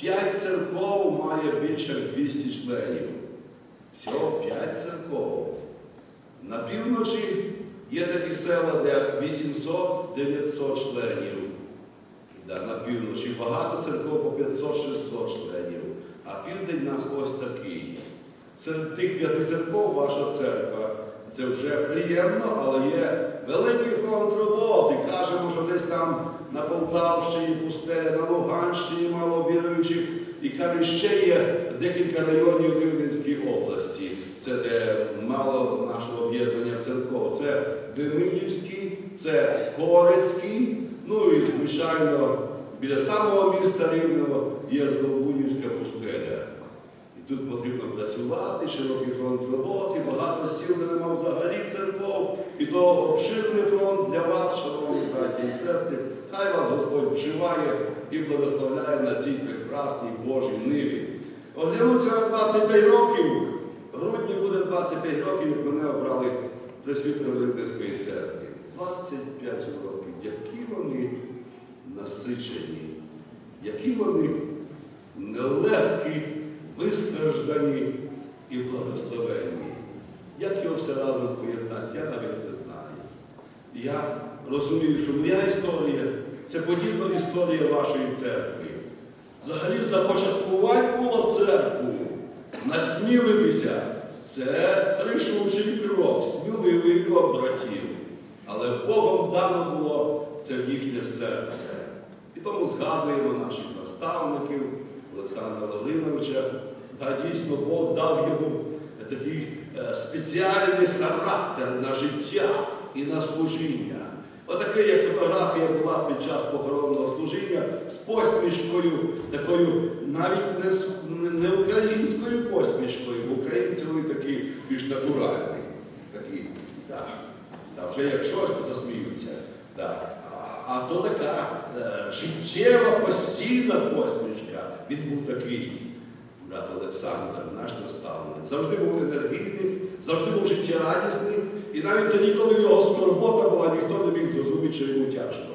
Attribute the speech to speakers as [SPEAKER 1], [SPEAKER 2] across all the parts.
[SPEAKER 1] П'ять церков має більше як 200 членів. Всього п'ять церков. На півночі є такі села, де 800-900 членів. Да, на півночі багато церков по 500-600 членів. А південь нас ось такий. Серед тих п'яти церков ваша церква. Це вже приємно, але є великий фронт роботи. Кажемо, що десь там на Полтавщині, пустеля, на Луганщині мало віруючих. І каже, ще є декілька районів Рівненській області. Це де мало нашого об'єднання церков. Це Демидівський, це Корецький, ну і, звичайно, біля самого міста Рівного є Здолбунівська пустеля. І тут потрібно працювати, широкий фронт роботи, багато сіл нема взагалі церков. І то обширний фронт для вас, шановні браті і сестри. Хай вас Господь вживає і благословляє на цій прекрасній Божій ниві. Оглянуться на 25 років. В грудні буде 25 років, як мене обрали пресвітером Рівненської церкви. 25 років. Які вони насичені, які вони нелегкі, вистраждані і благословенні. Як його все разом поєднати, я навіть не знаю. Я розумію, що моя історія це подібна історія вашої церкви. Взагалі започаткувати було церкву, насміливіся. Це рішучий крок, сміливий крок братів. Але Богом дано було це в їхнє серце. І тому згадуємо наших наставників Олександра Лавриновича. Та дійсно Бог дав йому такий е, спеціальний характер на життя і на служіння. Отаке, як фотографія була під час похоронного служіння з посмішкою, такою навіть не, українською посмішкою, бо українці вони такі більш натуральні. Такі, так. Та вже як щось, то засміються. Так. А, то така е, життєва, постійна посмішка. Він був такий, брат Олександр, наш наставник. Завжди був енергійним, завжди був життєрадісний. І навіть тоді, коли в нього скорбота була, ніхто не міг зрозуміти, що йому тяжко.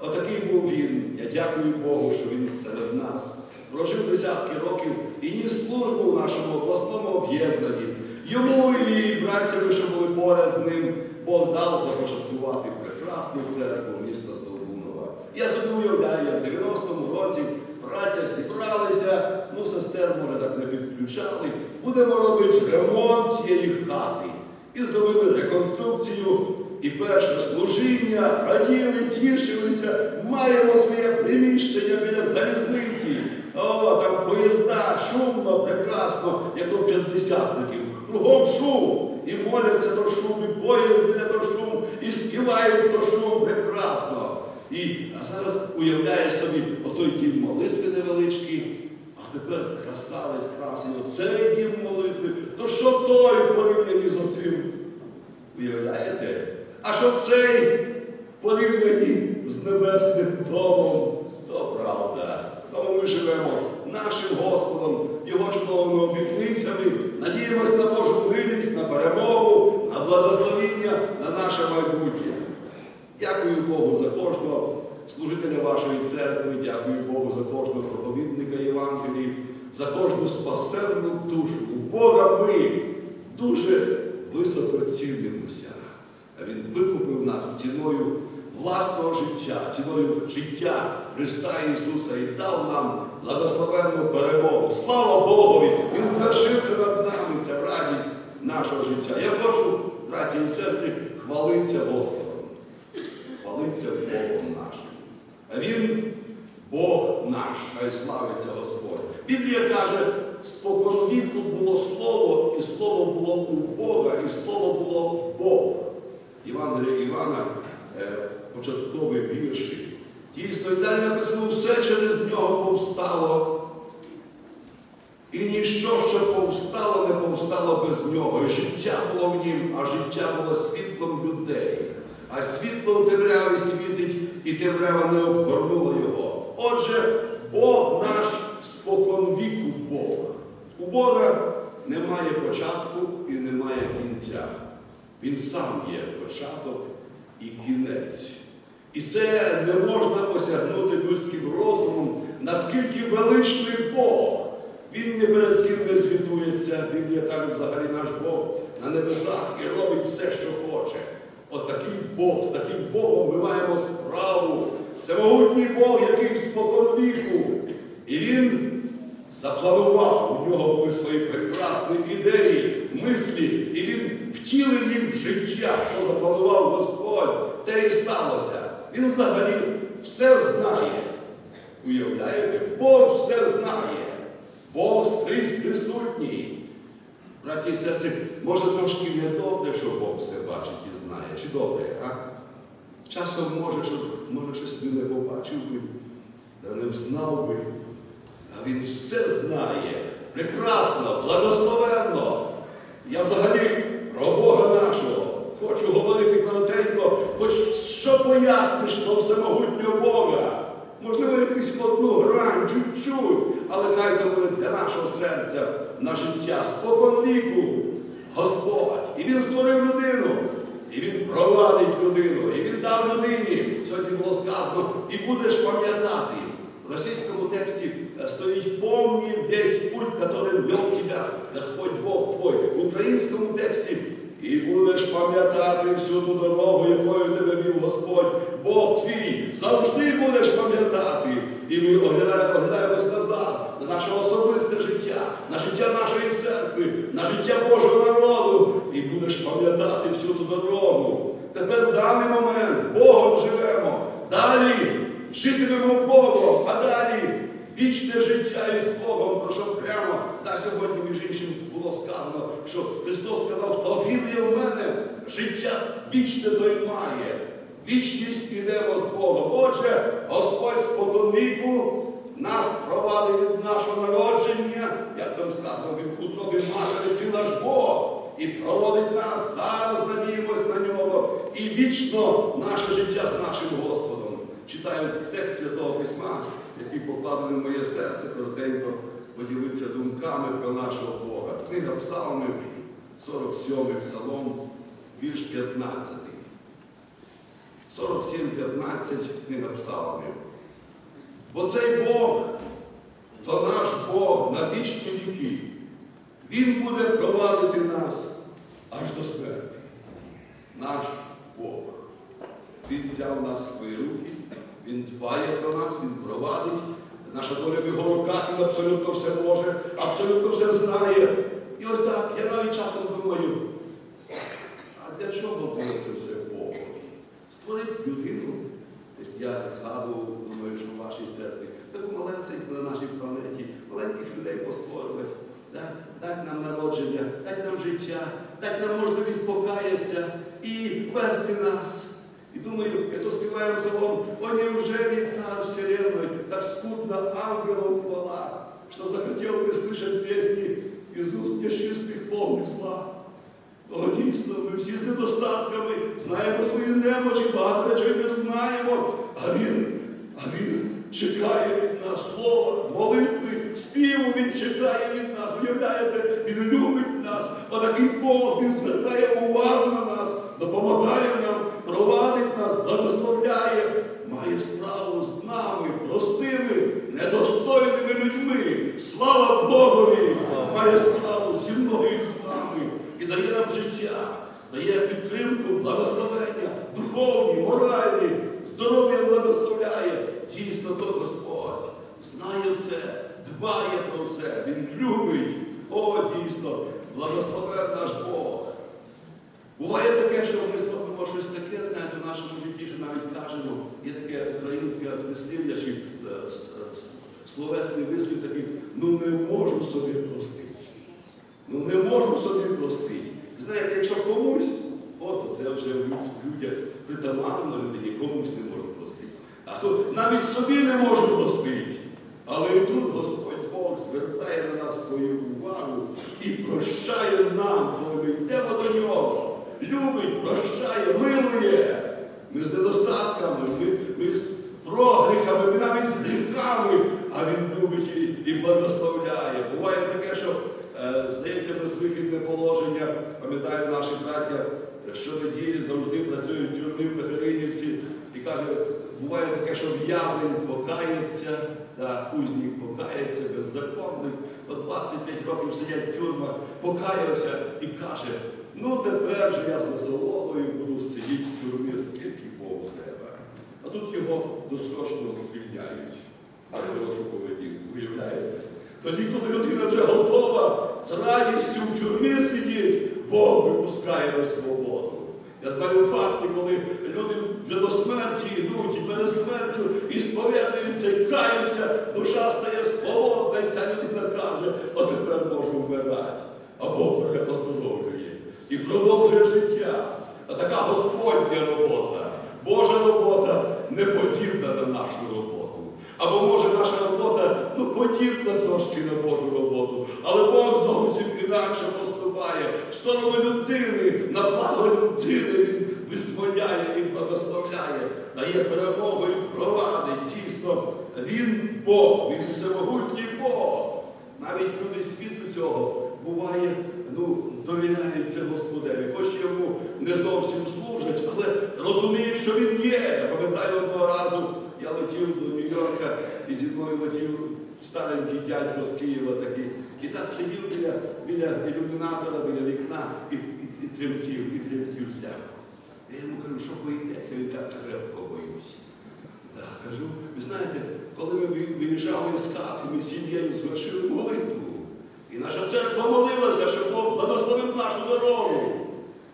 [SPEAKER 1] Отакий був він. Я дякую Богу, що він серед нас. Прожив десятки років і ніс службу в нашому обласному об'єднанні. Йому і братями, що були поряд з ним, Бог дав започаткувати прекрасну церкву міста Столбунова. Я собі уявляю, як в 90-му році браття зібралися, ну сестер, може, так не підключали. Будемо робити ремонт цієї хати. І зробили реконструкцію. І перше служіння, раділи, тішилися, маємо своє приміщення біля залізниці. О, там поїзда, шумно, прекрасно, як до п'ятдесятників. Кругом шум. І моляться до шуму, і поїзд йде до шуму, і співають до шуму прекрасно. І а зараз уявляєш собі отой дім молитви невеличкий, а тепер красавець красень, оцей дім молитви. То що той порівняні з оцим? Уявляєте? А що цей порівняні з небесним домом, то правда. Тому ми живемо нашим Господом, Його чудовими обітницями, надіємось на Божу милість, на перемогу, на благословіння, на наше майбутнє. Дякую Богу за кожного служителя вашої церкви, дякую Богу за кожного проповідника Євангелії, за кожну спасенну душу. У Бога ми дуже високо цілимося. А Він викупив нас ціною власного життя, ціною життя Христа Ісуса і дав нам благословенну перемогу. Слава Богові! Він звершив це над нами, це радість нашого життя. Я хочу, браті і сестри, хвалитися Господом. Хвалиться Богом нашим. Він Наш, хай славиться Господь. Біблія каже, споконвіку було слово, і слово було у Бога, і слово було Бога. Євангелія Івана, е, початковий вірші. Дійсно, і далі написано, все через нього повстало. І ніщо, що повстало, не повстало без нього. І життя було в нім, а життя було світлом людей. А світло у темряві світить, і темрява не обгорнула його. Отже, Бог наш спокон віку Бога. У Бога немає початку і немає кінця. Він сам є початок і кінець. І це не можна осягнути людським розумом, наскільки величний Бог. Він ні перед ким не звітується, Біблія каже, взагалі наш Бог на небесах і робить все, що хоче. От такий Бог, з таким Богом ми маємо справу. Всемогутній Бог, який спокон віку. І він запланував, у нього були свої прекрасні ідеї, мислі, і він втілив їх в життя, що запланував Господь, те і сталося. Він взагалі все знає. Уявляєте? Бог все знає. Бог скрізь присутній. Браті і сестри, може трошки не добре, що Бог все бачить і знає. Чи добре, а? Часом може, щоб, може щось не побачив би, та не взнав би. А він все знає. Прекрасно, благословенно. Я взагалі про Бога нашого хочу говорити коротенько, хоч що поясниш всемогутнього Бога. Можливо, якусь одну грань, чуть-чуть, але хай то буде для нашого серця на життя спокон віку Господь. І Він створив людину, і Він провадить людину, і Він дав людині. Сьогодні було сказано, і будеш пам'ятати. В російському тексті е, стоїть «Помни весь путь, которым вел тебя Господь Бог твой». В українському тексті і будеш пам'ятати всю ту дорогу, якою тебе вів Господь, Бог твій, завжди будеш пам'ятати. І ми оглядаємо- оглядаємось назад на наше особисте життя, на життя нашої церкви, на життя Божого народу. І будеш пам'ятати всю ту дорогу. Тепер в даний момент Богом живемо. Далі житимемо Богом, а далі вічне життя із Богом, про що прямо та сьогодні, між іншим, було сказано, що Христос сказав, хто вірує в мене, життя вічне той має. Вічність підемо з Богом. Отже, Господь споконвіку нас провадить від нашого народження, як там сказано, від утроби матері ти наш Бог. І проводить нас зараз, надіємось на нього, і вічно наше життя з нашим Господом. Читаю текст Святого Письма, який покладений в моє серце, коротенько поділитися думками про нашого Бога. Книга Псалмів, 47 Псалом, вірш 15. 47-15 книга Псалмів. Бо цей Бог, то наш Бог на вічні віки. Він буде провадити нас аж до смерті. Наш Бог. Він взяв нас в свої руки, Він дбає про нас, Він провадить. Наша доля в його руках, він абсолютно все може, абсолютно всі з недостатками, знаємо свої немочі, багато речей не знаємо, а він, а він чекає від нас слова, молитви, співу він чекає від нас, уявляєте, він любить нас, отакий Бог, він звертає увагу на нас, допомагає нам, провадить нас, благословляє, має справу з нами, простими, недостойними людьми. Слава Богові! Має справу зі мною і з нами і дає нам життя, дає підтримку, благословення, духовні, моральні, здоров'я благословляє. Дійсно, то Господь знає все, дбає про все, Він любить. О, дійсно, благословен наш Бог. Буває таке, що ми зробимо щось таке, знаєте, в нашому житті, що навіть кажемо, є таке українське вислів'я, чи е, словесний вислів такий, ну не можу собі простити. Ну не можу собі простити. Знаєте, якщо комусь, от це вже в люд- людях притаманно людині, комусь не можу простити. А тут навіть собі не можу простити. Але і тут Господь Бог звертає на нас свою увагу і прощає нам, коли ми йдемо до нього. Любить, прощає, милує. Ми з недостатками, ми, ми з прогріхами, ми навіть з гріхами, а Він любить і, і благословляє. Буває таке, що е, здається безвихідне положення. Пам'ятаю, наші браття щонеділі завжди працюють в тюрмі в Катеринівці і каже, буває таке, що в'язень покається да, у покається беззаконник, по 25 років сидять в тюрмах, покаявся і каже, ну тепер же я з насолодою буду сидіти в тюрмі, скільки Богу треба. А тут його досрочно звільняють за хорошу поведінку, уявляєте? Тоді, коли людина вже готова з радістю в тюрмі сидіти, Бог випускає на свободу. Я знаю факти, коли люди вже до смерті йдуть і перед смертю і сповідаються, і каються, душа стає свободна, і ця людина каже, а тепер можу вмирати. А Бог трохи оздоровлює і продовжує життя. А така Господня робота, Божа робота не подібна на нашу роботу. Або може наша робота ну, подібна трошки на Божу роботу, але Бог зовсім інакше поступає в сторону людини, на благо людини Він визволяє і благословляє, дає перемогу і провадить. Дійсно, Він Бог, Він всемогутній Бог. Навіть люди світу цього буває, ну, довіряються Господеві, хоч йому не зовсім служать, але розуміють, що він є. Я пам'ятаю одного разу, я летів до Нью-Йорка і зі мною летів старенький дядько з Києва такий. І так сидів біля, біля ілюмінатора, біля вікна і, і, і тремтів, і тремтів зляку. Я йому кажу, що боїтеся? Він так крепко боюсь. Так, кажу, ви знаєте, коли ми виїжджали з хати, ми з сім'єю звершили молитву. І наша церква молилася, щоб Бог благословив нашу дорогу.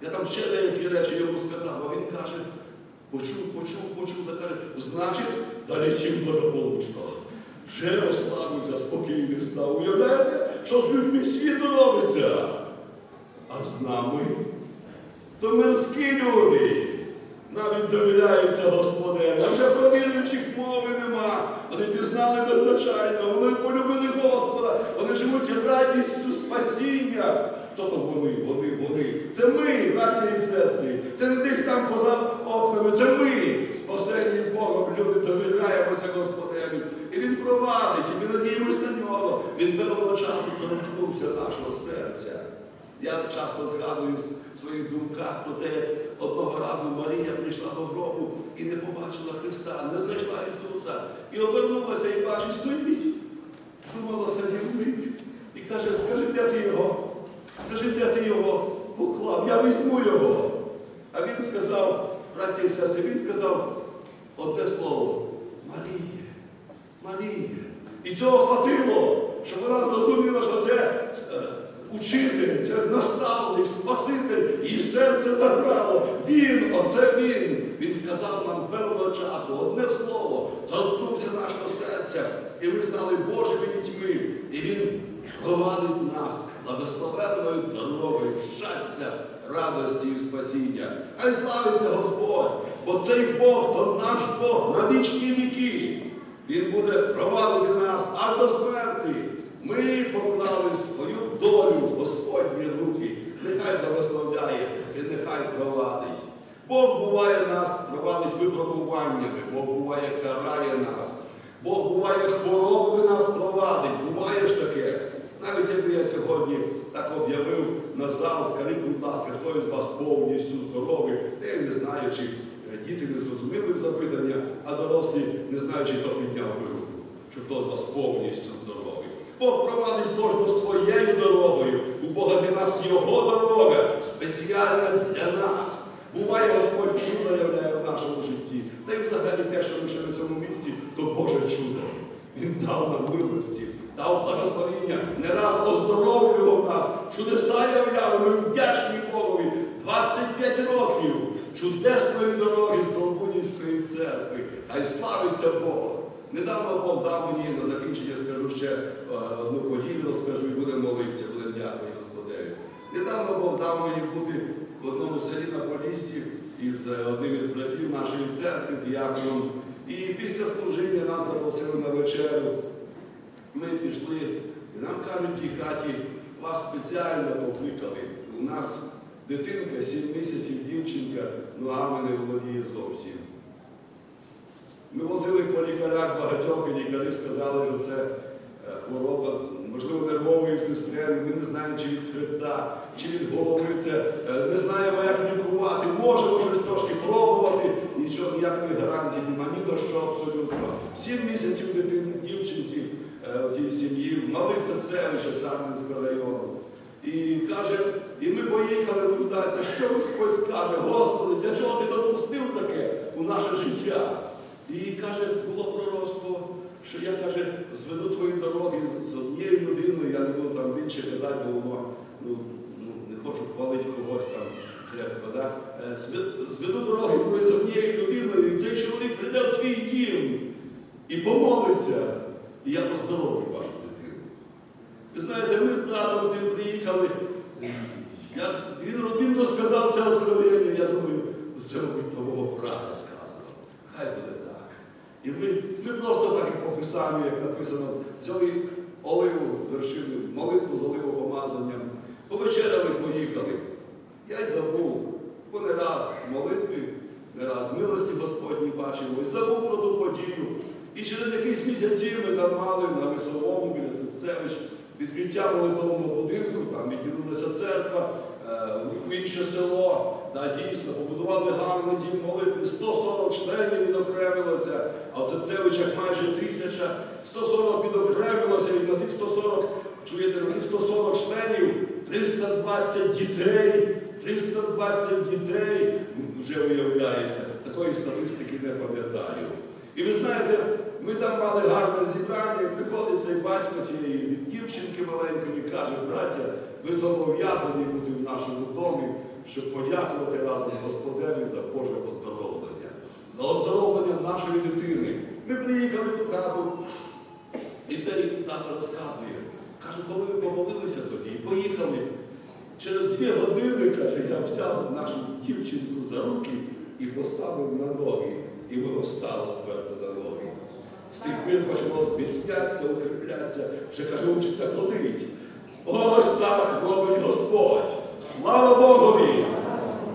[SPEAKER 1] Я там ще деякі речі йому сказав, а він каже, почув, почув, почув, та каже, значить, далі чим благополучно. Вже розслабився, спокійний став. Уявляєте, що з людьми світу робиться? А з нами то мирські люди навіть довіряються Господеві. А вже про віруючих мови нема. Вони пізнали беззначально, вони полюбили Господа, вони живуть радістю спасіння. Хто то вони, вони, вони? Це ми, браті і сестри. Це не десь там поза окнами, це ми, спасені Богом, люди довіряємося Господеві. І Він провадить, і ми надіємось на нього. Він певного часу торкнувся нашого серця. Я часто згадую в своїх думках про те, як одного разу Марія прийшла до гробу і не побачила Христа, не знайшла Ісуса. І обернулася і бачить, стоїть. Думала садівник. І каже, скажи, де ти його? Скажи, де ти його поклав? Я візьму його. А він сказав, браті і сестри, він сказав одне слово Марія. Марія. І цього хватило, щоб вона зрозуміла, що це е, учитель, це наставник, спаситель, її серце заграло. Він, оце він. Він сказав нам певного часу одне слово, торкнувся нашого серця, і ми стали Божими дітьми. І він провадить нас благословенною дорогою щастя, радості і спасіння. Хай славиться Господь, бо цей Бог то наш Бог на вічні віки. Він буде провадити нас аж до смерті. Ми поклали свою долю Господні руки. Нехай благословляє і нехай провадить. Бог буває нас, провадить випробуваннями, Бог буває карає нас. Бог буває хворобами нас провадить. Буває ж таке. Якби я сьогодні так об'явив на зал, скажіть, будь ласка, хто із вас повністю здоровий, я не знаю, чи е, діти не зрозуміли запитання, а дорослі не знаючи, хто підняв би руку, що хто з вас повністю здоровий. Бог провадить кожну своєю дорогою. У Бога для нас його дорога, спеціальна для нас. Буває Господь чудо являє в нашому житті. Та й взагалі те, що ми ще на цьому місці, то Боже чудо. Він дав нам милості, дав благословіння, не раз оздоровлював нас, чудеса являв, ми вдячні Богові. 25 років чудесної дороги з Долбунівської церкви. Хай славиться Бог. Недавно Бог дав мені на закінчення, скажу ще е, одну подію, розкажу і будемо молитися, будемо дякувати Господеві. Недавно Бог дав мені бути в одному селі на Поліссі із е, одним із братів нашої церкви, діаконом. І після служіння нас запросили на вечерю. Ми пішли, і нам кажуть в тій хаті, вас спеціально покликали. У нас дитинка, 7 місяців, дівчинка, ногами не володіє зовсім. Ми возили по лікарях багатьох, і лікарі сказали, що це хвороба, можливо, нервової системи, ми не знаємо, чи від хребта, чи від голови це, е, не знаємо, як лікувати, можемо щось трошки пробувати, нічого, ніякої гарантії немає, ні на що абсолютно. Сім місяців дитині, дівчинці, е, цій сім'ї, малих Цецевича Сарненського району. І каже, і ми поїхали нуждатися, що Господь скаже, Господи, для чого ти допустив таке у наше життя? І каже, було пророцтво, що я каже, зведу твої дороги з однією людиною, я не буду там більше казати, бо воно, ну, ну, не хочу хвалити когось там крепко, да? Е, зведу дороги твої з однією людиною, і цей чоловік прийде в твій дім і помолиться, і я поздоровлю вашу дитину. Ви знаєте, ми з братом тим приїхали. Я, він, він розказав це откровення, я думаю, «Ну, це, мабуть, твого брата сказано. Хай буде так. І ми, ми просто так і по писанню, як написано, взяли оливу, звершили молитву з оливопомазанням, повечеряли, поїхали. Я й забув, бо не раз в молитві, не раз в милості Господній бачимо, і забув про ту подію. І через якісь місяці ми там мали на Весовому біля Цепцевич відкриття молитовного будинку, там відділилася церква, е, в інше село, да, дійсно, гарний дім молитви, 140 членів відокремилося, а в Цепцевичах майже тисяча, 140 відокремилося, і на тих 140, чуєте, на тих 140 членів 320 дітей, 320 дітей, вже виявляється, такої статистики не пам'ятаю. І ви знаєте, ми там мали гарне зібрання, приходить цей батько тієї дівчинки маленької і каже, браття, ви зобов'язані бути в нашому домі, щоб подякувати разом Господеві за Боже оздоровлення, за оздоровлення нашої дитини. Ми приїхали в хату, і цей тато розказує, каже, коли ви помолилися тоді і поїхали. Через дві години, каже, я взяв нашу дівчинку за руки і поставив на ноги. І воно стало твердо на ноги. З тих пір почало зміцнятися, укріплятися, вже каже, учиться ходить. Ось так робить Господь. Слава Богові!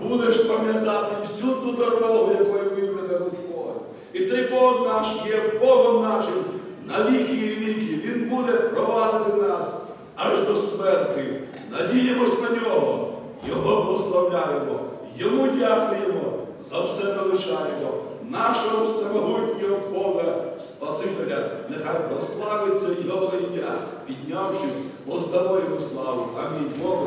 [SPEAKER 1] Будеш пам'ятати всю ту дорогу, якою вів тебе Господь. І цей Бог наш є Богом нашим на віки і віки. Він буде провадити нас аж до смерти. Надіємось на нього, Його благословляємо, Йому дякуємо, за все величаємо. Нашого всемогутнього Бога, Спасителя, нехай прославиться Його ім'я, піднявшись, поздамо йому славу. Амінь. Богу.